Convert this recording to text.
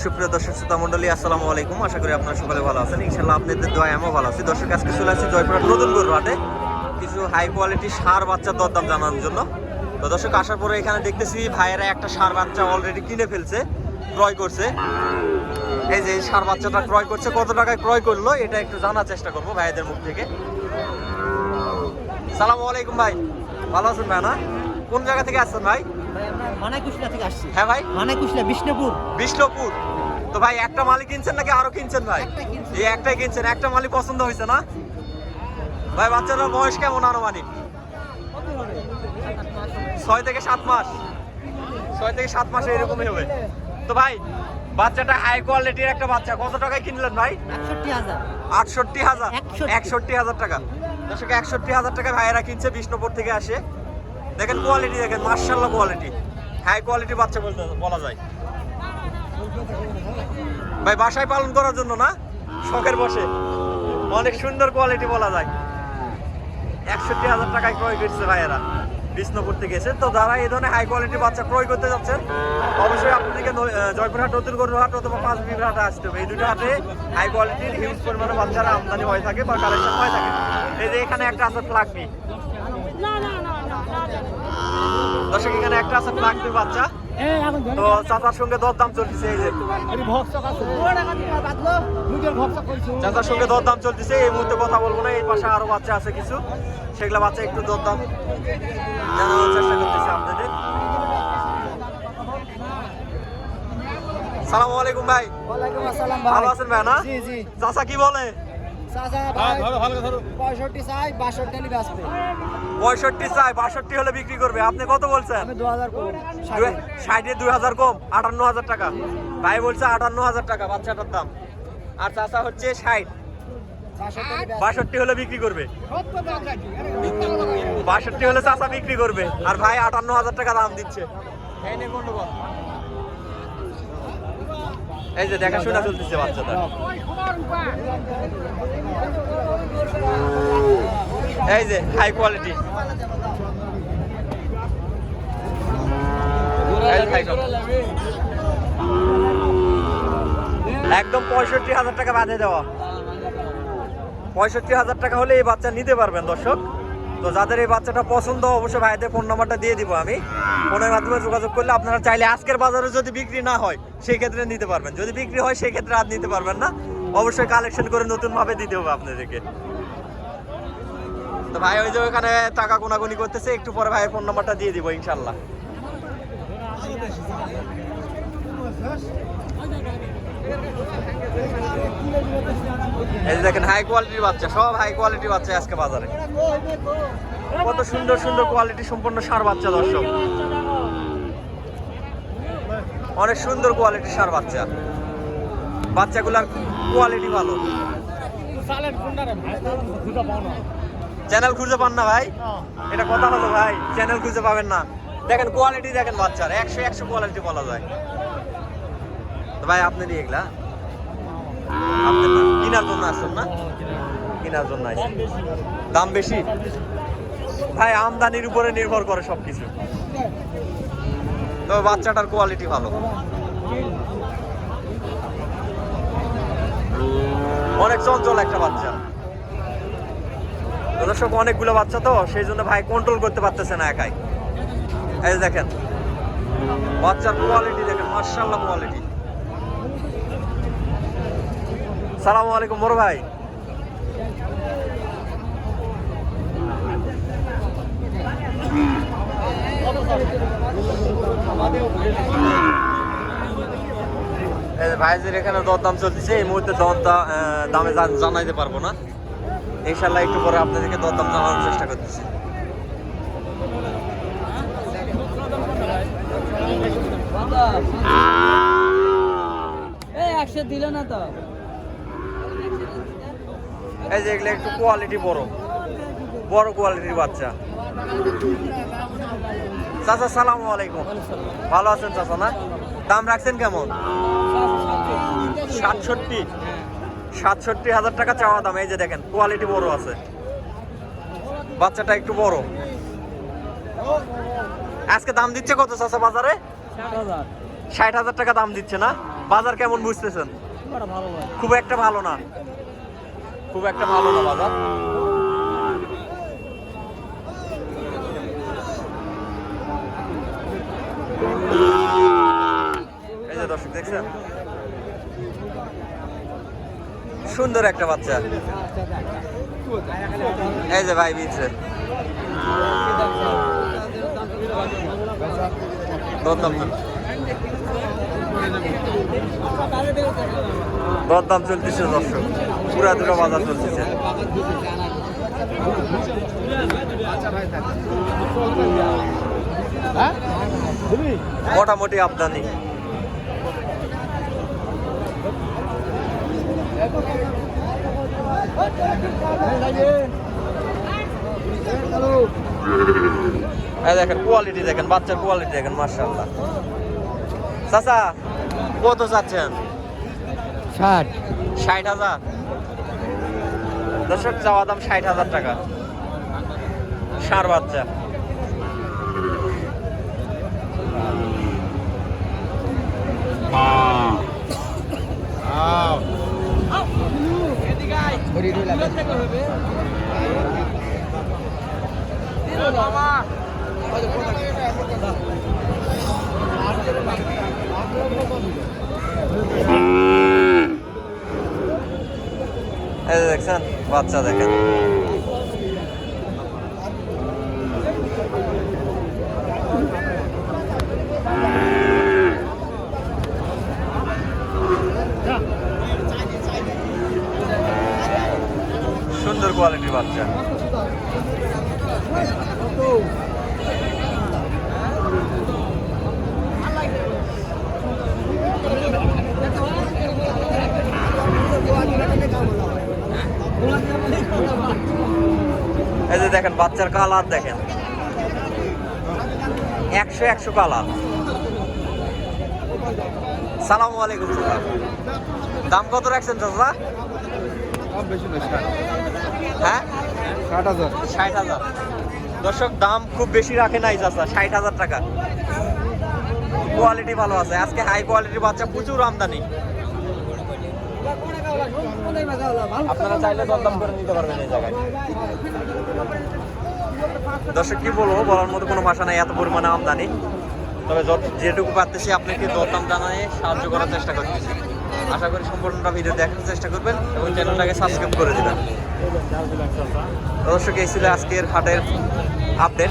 সুপ্রিয় দর্শক শ্রোতা মন্ডলী আসসালামু আলাইকুম। আশা করি আপনারা সকলে ভালো আছেন। ইনশাল্লাহ আপনাদের দোয়া আমিও ভালো আছি। দর্শক, আজকে চলে আসছি জয়পুরহাট নতুন গরু কিছু হাই কোয়ালিটি সার বাচ্চার দরদাম জানানোর জন্য। তো দর্শক, আসার পরে এখানে দেখতেছি ভাইয়েরা একটা সার বাচ্চা অলরেডি কিনে ফেলছে, ক্রয় করছে। এই যে সার বাচ্চাটা ক্রয় করছে, কত টাকায় ক্রয় করল এটা একটু জানার চেষ্টা করব ভাইদের মুখ থেকে। সালামু আলাইকুম ভাই। ভালো আছেন ভাই না? কোন জায়গা থেকে আসছেন ভাই? মানাকুশলা থেকে আসছি। হ্যাঁ ভাই। মানাকুশলা বিষ্ণুপুর। বিষ্ণুপুর? তো ভাই একটা মালিক কিনছেন নাকি আরও কিনছেন ভাই? এই একটাই কিনছেন একটা মালিক পছন্দ হয়েছে না? ভাই বাচ্চাটার বয়স কেমন আনুমানিক? ছয় থেকে সাত মাস। ছয় থেকে সাত মাসে এরকমই হবে। তো ভাই বাচ্চাটা হাই কোয়ালিটির একটা বাচ্চা। কত টাকায় কিনলেন ভাই? আটষট্টি হাজার? একষট্টি। একষট্টি হাজার টাকা। দর্শক একষট্টি হাজার টাকা ভাইয়েরা কিনছে বিষ্ণুপুর থেকে আসে। দেখেন কোয়ালিটি দেখেন মার্শাল্লাহ কোয়ালিটি হাই কোয়ালিটি বাচ্চা বলতে বলা যায়। ভাই, বাসায় পালন করার জন্য না? শখের বসে। অনেক সুন্দর কোয়ালিটি বলা যায়। একষট্টি হাজার টাকায় ক্রয় করছে ভাইয়েরা। বিষ্ণুপুর থেকে এসে। তো যারা এই ধরনের হাই কোয়ালিটি বাচ্চা ক্রয় করতে যাচ্ছেন, অবশ্যই আপনাদেরকে জয়পুরহাট নতুন গরুর হাট অথবা পাঁচ বিঘা হাটে আসতে হবে। এই দুটো হাটে হাই কোয়ালিটির হিউজ পরিমাণে বাচ্চারা আমদানি হয়ে থাকে বা কালেকশন হয়ে থাকে। এই যে এখানে একটা আছে ফ্লাগবি দর্শক এখানে একটা আছে ফ্লাগবি বাচ্চা। তো চাচার সঙ্গে দরদাম চলতেছে এই যে। চাচার সঙ্গে দরদাম চলতেছে এই মুহূর্তে কথা বলব না এই পাশে আরও বাচ্চা আছে কিছু। সেগুলা বাচ্চা একটু দরদাম জানানোর চেষ্টা করতেছি আপনাদের। সালামু আলাইকুম ভাই। ভালো আছেন ভাই না? জি জি। চাচা কি বলে? পঁয়ষট্টি চাই বাষট্টি নিবে আসবে পঁয়ষট্টি বাষট্টি হলে বিক্রি করবে। আপনি কত বলছেন? ষাটে। দুই হাজার কম আটান্ন হাজার টাকা। ভাই বলছে আটান্ন হাজার টাকা বাচ্চাটার দাম। আর চাচা হচ্ছে ষাট। বাষট্টি হলে বিক্রি করবে। বাষট্টি হলে চাচা বিক্রি করবে। আর ভাই আটান্ন হাজার টাকা দাম দিচ্ছে। এই যে দেখাশোনা চলতেছে বাচ্চাটা। এই যে হাই কোয়ালিটি একদম পঁয়ষট্টি হাজার টাকা বাঁধে দেওয়া। পঁয়ষট্টি হাজার টাকা হলে এই বাচ্চা নিতে পারবেন, দর্শক। তো যাদের এই বাচ্চাটা পছন্দ, অবশ্যই ভাইদের ফোন নাম্বারটা দিয়ে দিব আমি। ফোনের মাধ্যমে যোগাযোগ করলে আপনারা চাইলে আজকের বাজারে যদি বিক্রি না হয় সেই ক্ষেত্রে নিতে পারবেন। যদি বিক্রি হয় সেই ক্ষেত্রে আর নিতে পারবেন না। অবশ্যই কালেকশন করে নতুন ভাবে দিতে হবে আপনাদেরকে। তো ভাই, ওই যে ওখানে টাকা কোনাগুনি করতেছে, একটু পরে ভাইয়ের ফোন নাম্বারটা দিয়ে দিব ইনশাল্লাহ এই দেখেন হাই কোয়ালিটির বাচ্চা, সব হাই কোয়ালিটির বাচ্চা আজকে বাজারে। কত সুন্দর সুন্দর কোয়ালিটি সম্পন্ন সার বাচ্চা, দর্শক। অনেক সুন্দর কোয়ালিটির সার বাচ্চা। বাচ্চাগুলার কোয়ালিটি ভালো। চ্যানেল খুঁজে পান না ভাই? এটা কথা হলো ভাই চ্যানেল খুঁজে পাবেন না। দেখেন কোয়ালিটি দেখেন বাচ্চার, একশো একশো কোয়ালিটি বলা যায়। ভাই আপনারই এগুলা। আপনার না কেনার জন্য আসছেন না? কেনার জন্য। দাম বেশি। ভাই আমদানির উপরে নির্ভর করে সবকিছু। তবে বাচ্চাটার কোয়ালিটি ভালো। অনেক চঞ্চল একটা বাচ্চা। দর্শক অনেকগুলো বাচ্চা তো সেই জন্য ভাই কন্ট্রোল করতে পারতেছে না একাই। এই দেখেন বাচ্চার কোয়ালিটি দেখেন মার্শাল্লাহ কোয়ালিটি সালামু আলাইকুম বড় ভাই। যে এখানে দরদাম চলতেছে এই মুহূর্তে দরদা আহ, দামে জানাইতে পারব না। ইনশাল্লাহ একটু পরে আপনাদেরকে দরদাম জানানোর চেষ্টা করতেছি। একশো দিল না তো। এই যে এগুলো একটু কোয়ালিটি বড়। বড় কোয়ালিটির বাচ্চা। চাচা সালামু আলাইকুম। ভালো আছেন চাচা না? দাম রাখছেন কেমন? সাতষট্টি। সাতষট্টি হাজার টাকা চাওয়া দাম এই যে দেখেন কোয়ালিটি বড় আছে। বাচ্চাটা একটু বড়। আজকে দাম দিচ্ছে কত চাচা বাজারে? ষাট হাজার। টাকা দাম দিচ্ছে না? বাজার কেমন বুঝতেছেন? খুব একটা ভালো না। খুব একটা ভালো না বাজার এই যে সুন্দর একটা বাচ্চা। এই যে ভাই বিচ্ছে দরদাম চলতেছে দর্শক। পুরা দুটো বাজার চলতেছে হ্যাঁ? মোটামুটি আমদানি। দেখেন কোয়ালিটি দেখেন বাচ্চার কোয়ালিটি দেখেন মার্শাল্লাহ চাচা কত চাচ্ছেন? ষাট। ষাট হাজার? দর্শক চাওয়া দাম ষাট হাজার টাকা। সার বাচ্চা। এই দেখছেন বাচ্চা দেখেন। সুন্দর কোয়ালিটির বাচ্চা। এই যে দেখেন বাচ্চার কালার দেখেন। একশো একশো কালার সালাম আলাইকুম দাম কত রাখছেন চাচা? হ্যাঁ? ষাট হাজার। ষাট হাজার। দর্শক দাম খুব বেশি রাখে নাই চাচা। ষাট হাজার টাকা। কোয়ালিটি ভালো আছে। আজকে হাই কোয়ালিটির বাচ্চা প্রচুর আমদানি। আপনারা চাইলে করে নিতে পারবেন এই জায়গায়। দর্শক, কি বলব, বলার মতো কোনো ভাষা নাই, এত পরিমাণে আমদানি। তবে যেটুকু পারতেছি আপনাকে দরদাম জানায় সাহায্য করার চেষ্টা করতেছি। আশা করি সম্পূর্ণটা ভিডিও দেখার চেষ্টা করবেন এবং চ্যানেলটাকে সাবস্ক্রাইব করে দেবেন। দর্শক, এই ছিল আজকের হাটের আপডেট